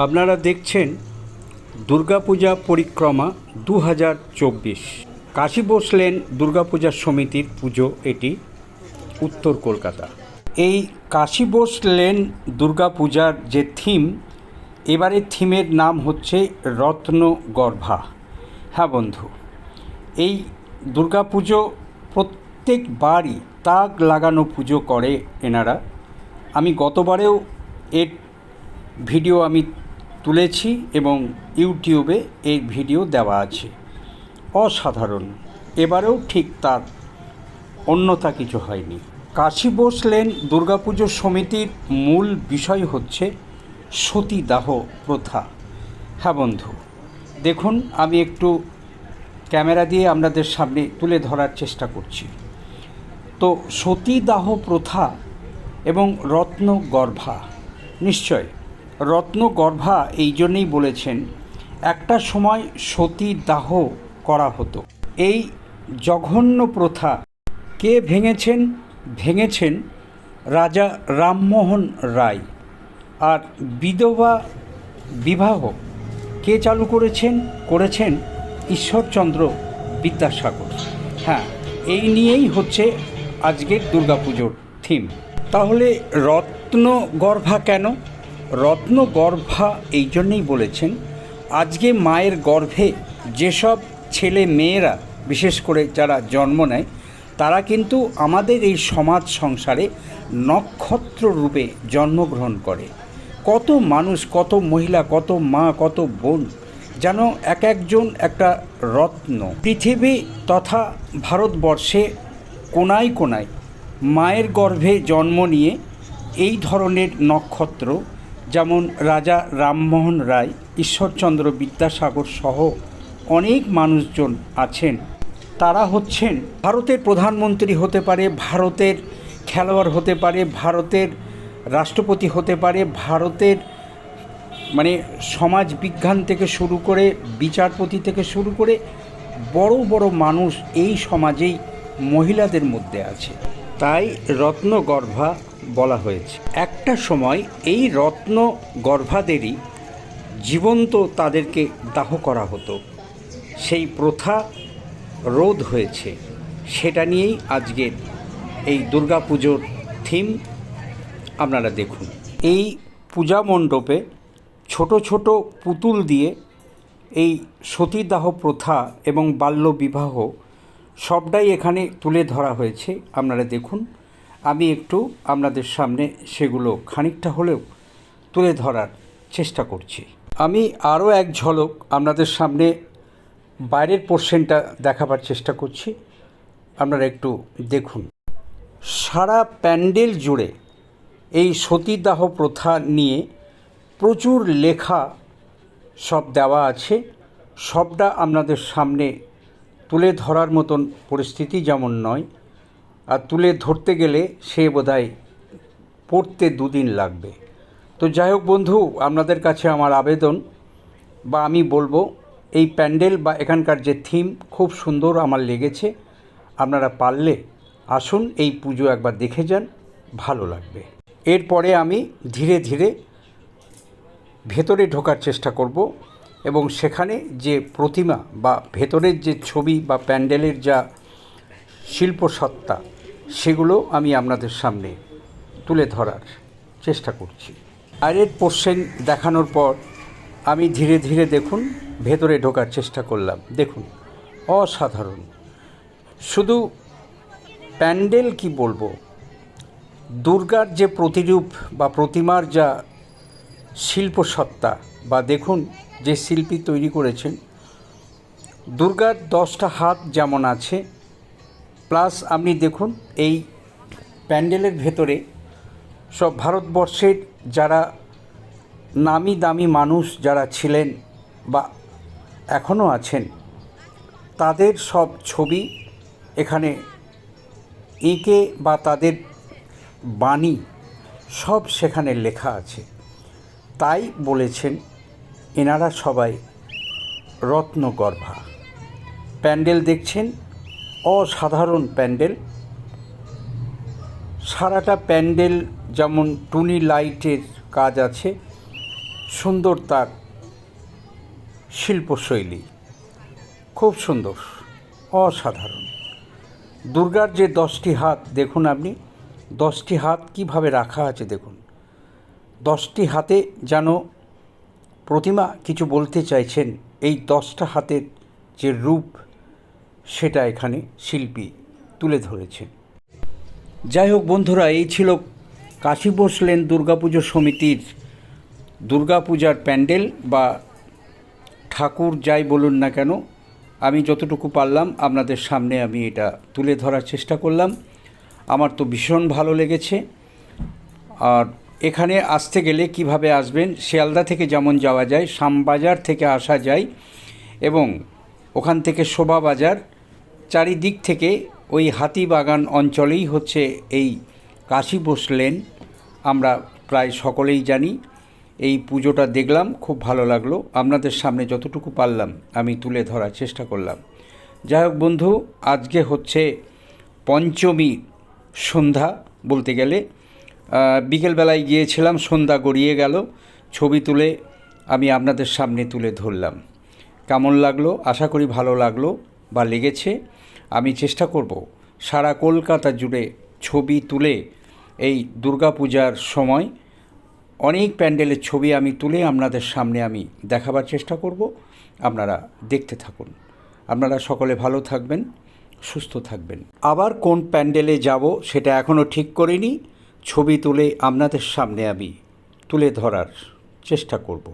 আপনারা দেখছেন দুর্গাপূজা পরিক্রমা দু হাজার চব্বিশ। কাশী বসলেন দুর্গাপূজা সমিতির পুজো, এটি উত্তর কলকাতা। এই কাশী বোস লেন দুর্গাপূজার যে থিম এবারের থিমের নাম হচ্ছে রত্ন গর্ভা হ্যাঁ বন্ধু, এই দুর্গাপুজো প্রত্যেকবারই তাক লাগানো পুজো করে এনারা। আমি গতবারেও এর ভিডিও আমি তুলেছি এবং ইউটিউবে এই ভিডিও দেওয়া আছে। অসাধারণ। এবারেও ঠিক তার অন্যতা কিছু হয়নি। কাশী বসলেন দুর্গাপুজো সমিতির মূল বিষয় হচ্ছে সতীদাহ প্রথা। হ্যাঁ বন্ধু, দেখুন, আমি একটু ক্যামেরা দিয়ে আপনাদের সামনে তুলে ধরার চেষ্টা করছি। তো সতীদাহ প্রথা এবং রত্ন গর্ভা নিশ্চয়? রত্ন গর্ভা এই জন্যেই বলেছেন, একটা সময় সতী দাহ করা হতো। এই জঘন্য প্রথা কে ভেঙেছেন? ভেঙেছেন রাজা রামমোহন রায়। আর বিধবা বিবাহ কে চালু করেছেন? করেছেন ঈশ্বরচন্দ্র বিদ্যাসাগর। হ্যাঁ এই নিয়েই হচ্ছে আজকের দুর্গাপুজোর থিম তাহলে রত্ন গর্ভা কেন? রত্ন গর্ভা এই জন্যেই বলেছেন, আজকে মায়ের গর্ভে যেসব ছেলে মেয়েরা, বিশেষ করে যারা জন্ম নেয়, তারা কিন্তু আমাদের এই সমাজ সংসারে নক্ষত্র রূপে জন্মগ্রহণ করে। কত মানুষ, কত মহিলা, কত মা, কত বোন যেন এক একজন একটা রত্ন। পৃথিবী তথা ভারতবর্ষে কোনায় কোনায় মায়ের গর্ভে জন্ম নিয়ে এই ধরনের নক্ষত্র যেমন রাজা রামমোহন রায়, ঈশ্বরচন্দ্র বিদ্যাসাগর সহ অনেক মানুষজন আছেন। তারা হচ্ছেন ভারতের প্রধানমন্ত্রী হতে পারে, ভারতের খেলোয়াড় হতে পারে, ভারতের রাষ্ট্রপতি হতে পারে, ভারতের মানে সমাজ বিজ্ঞান থেকে শুরু করে, বিচারপতি থেকে শুরু করে বড় বড় মানুষ এই সমাজেই মহিলাদের মধ্যে আছে। তাই রত্নগর্ভা বলা হয়েছে। একটা সময় এই রত্ন গর্ভাদেরই জীবন্ত তাদেরকে দাহ করা হতো। সেই প্রথা রোধ হয়েছে। সেটা নিয়েই আজকের এই দুর্গাপুজোর থিম আপনারা দেখুন। এই পূজা মণ্ডপে ছোট ছোট পুতুল দিয়ে এই সতীদাহ প্রথা এবং বাল্যবিবাহ সবটাই এখানে তুলে ধরা হয়েছে। আপনারা দেখুন আমি একটু আপনাদের সামনে সেগুলো খানিকটা হলেও তুলে ধরার চেষ্টা করছি। আমি আরও এক ঝলক আপনাদের সামনে বাইরের পোর্শনটা দেখাবার চেষ্টা করছি। আপনারা একটু দেখুন। সারা প্যান্ডেল জুড়ে এই সতীদাহ প্রথা নিয়ে প্রচুর লেখা সব দেওয়া আছে। সবটা আপনাদের সামনে তুলে ধরার মতন পরিস্থিতি যেমন নয় আর তুলে ধরতে গেলে সে বোধহয় পড়তে দুদিন লাগবে। তো যাই হোক বন্ধু, আপনাদের কাছে আমার আবেদন বা আমি বলব, এই প্যান্ডেল বা এখানকার যে থিম খুব সুন্দর আমার লেগেছে। আপনারা পারলে আসুন, এই পুজো একবার দেখে যান, ভালো লাগবে। এরপরে আমি ধীরে ধীরে ভেতরে ঢোকার চেষ্টা করব এবং সেখানে যে প্রতিমা বা ভেতরের যে ছবি বা প্যান্ডেলের যা শিল্পসত্তা, সেগুলো আমি আপনাদের সামনে তুলে ধরার চেষ্টা করছি। বাইরের পোর্শন দেখানোর পর আমি ধীরে ধীরে দেখুন, ভেতরে ঢোকার চেষ্টা করলাম। দেখুন, অসাধারণ। শুধু প্যান্ডেল কি বলব? দুর্গার যে প্রতিরূপ বা প্রতিমার যা শিল্পসত্তা বা দেখুন যে শিল্পী তৈরি করেছেন, দুর্গার দশটা হাত যেমন আছে প্লাস আপনি দেখুন, এই প্যান্ডেলের ভেতরে সব ভারতবর্ষের যারা নামি দামি মানুষ যারা ছিলেন বা এখনও আছেন, তাদের সব ছবি এখানে এঁকে বা তাদের বাণী সব সেখানে লেখা আছে। তাই বলেছেন এনারা সবাই রত্নগর্ভা। প্যান্ডেল দেখছেন অসাধারণ প্যান্ডেল। সারাটা প্যান্ডেল যেমন টুনি লাইটের কাজ আছে, সুন্দর তার শিল্পশৈলী। খুব সুন্দর, অসাধারণ। দুর্গার যে দশটি হাত, দেখুন আপনি, দশটি হাত কীভাবে রাখা আছে দেখুন। দশটি হাতে যেন প্রতিমা কিছু বলতে চাইছেন, এই দশটা হাতের যে রূপ সেটা এখানে শিল্পী তুলে ধরেছেন যাই হোক বন্ধুরা, এই ছিল কাশী বসলেন দুর্গাপুজো সমিতির দুর্গাপূজার প্যান্ডেল বা ঠাকুর যাই বলুন না কেন, আমি যতটুকু পারলাম আপনাদের সামনে আমি এটা তুলে ধরার চেষ্টা করলাম। আমার তো ভীষণ ভালো লেগেছে। আর এখানে আসতে গেলে কীভাবে আসবেন, শিয়ালদা থেকে যেমন যাওয়া যায়, শ্যামবাজার থেকে আসা যায় এবং ওখান থেকে শোভা বাজার চারিদিক থেকে ওই হাতিবাগান অঞ্চলেই হচ্ছে এই কাশী বসলেন আমরা প্রায় সকলেই জানি। এই পুজোটা দেখলাম, খুব ভালো লাগল। আপনাদের সামনে যতটুকু পারলাম, আমি তুলে ধরার চেষ্টা করলাম। যাই হোক বন্ধু, আজকে হচ্ছে পঞ্চমী সন্ধ্যা বলতে গেলে। বিকেলবেলায় গিয়েছিলাম, সন্ধ্যা গড়িয়ে গেল। ছবি তুলে আমি আপনাদের সামনে তুলে ধরলাম। কেমন লাগল? আশা করি ভালো লাগল। বা লেগেছে, আমি চেষ্টা করব সারা কলকাতা জুড়ে ছবি তুলে এই দুর্গাপূজার সময় অনেক প্যান্ডেলের ছবি আমি তুলে আপনাদের সামনে আমি দেখাবার চেষ্টা করব। আপনারা দেখতে থাকুন। আপনারা সকলে ভালো থাকবেন, সুস্থ থাকবেন। আবার কোন প্যান্ডেলে যাব সেটা এখনও ঠিক করিনি, ছবি তুলে আপনাদের সামনে আমি তুলে ধরার চেষ্টা করব।